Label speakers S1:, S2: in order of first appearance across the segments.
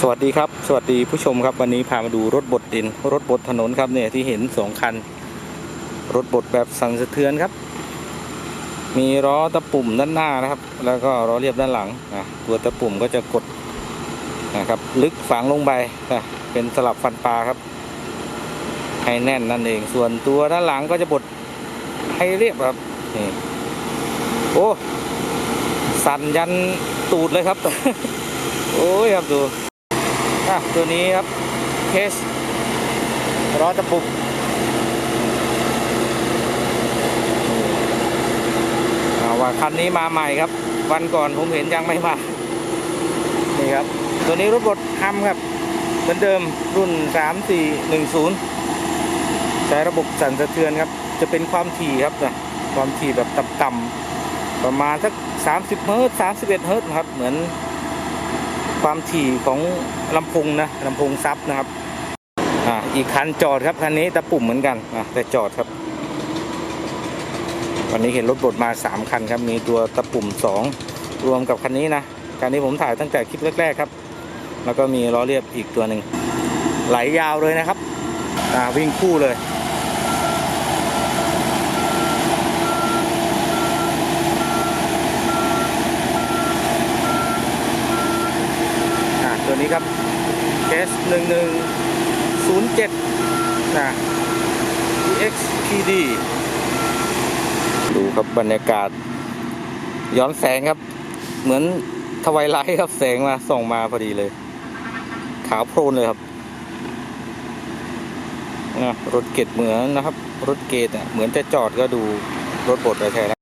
S1: สวัสดีครับ สวัสดีผู้ชมครับ วันนี้พามาดูรถบดดิน รถบดถนนครับเนี่ยที่เห็นสองคัน รถบดแบบสั่นสะเทือนครับ มีล้อตะปุ่มด้านหน้านะครับ แล้วก็ล้อเรียบด้านหลังนะตัวตะปุ่มก็จะกดนะครับ ลึกฝังลงไปนะเป็นสลับฟันปลาครับ ให้แน่นนั่นเอง ส่วนตัวด้านหลังก็จะบดให้เรียบครับนี่โอ้สั่นยันตูดเลยครับ โอ้ยครับดู อะตัวนี้ครับเคสล้อตะปุกว่าคันนี้มาใหม่ครับ วันก่อนผมเห็นยังไม่มานี่ครับ ตัวนี้รถบดฮัมครับเหมือนเดิมรุ่น 3410 ใช้ระบบสั่นสะเทือนครับ จะเป็นความถี่ครับนะความถี่แบบต่ำๆประมาณสัก 30เฮิร์ตซ์31เฮิร์ตซ์ครับเหมือน ความถี่ของลำโพงนะลำโพงซับนะครับอ่าอีกคันจอดครับคันนี้ตะปุ่มเหมือนกันอะแต่จอดครับ วันนี้เห็นรถบดมา 3 คันครับมีตัวตะปุ่ม 2 รวมกับคันนี้นะคันนี้ผมถ่ายตั้งแต่คลิปแรกๆครับ แล้วก็มีล้อเรียบอีกตัวหนึ่งไหลยาวเลยนะครับอ่าวิ่งคู่เลย อ่าตัว นี้ครับ S 1 1 0 7นะ XPD ดูครับบรรยากาศ ย้อนแสงครับ เหมือนทวายไลท์ครับแสงมาส่องมาพอดีเลย ขาวโพลนเลยครับนะรถเกตเหมือนนะครับ รถเกตอะเหมือนจะจอดก็ดูรถบดอะไรแทน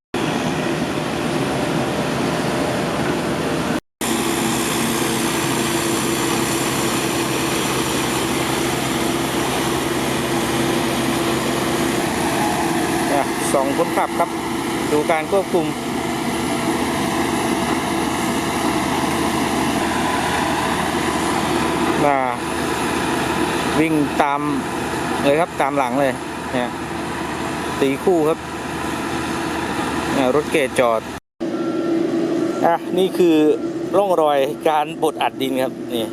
S1: สองคนขับครับ ดูการควบคุม มาวิ่งตามเลยครับตามหลังเลยเนี่ยตีคู่ครับ รถเกตจอด อะ นี่คือร่องรอยการบดอัดดินครับ นี่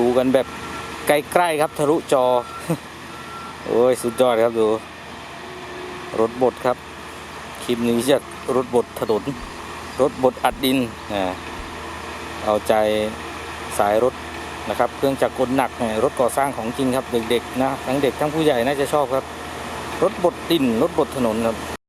S1: ดูกันแบบใกล้ๆครับทะลุจอ โอ้ย สุดยอดครับดู รถบดครับ คลิปนี้จากรถบดถนนรถบดอัดดินอ่าเอาใจสายรถนะครับ เครื่องจักรกลหนักรถก่อสร้างของจริงครับ เด็กๆนะทั้งเด็กทั้งผู้ใหญ่น่าจะชอบครับ รถบดดิน รถบดถนนครับ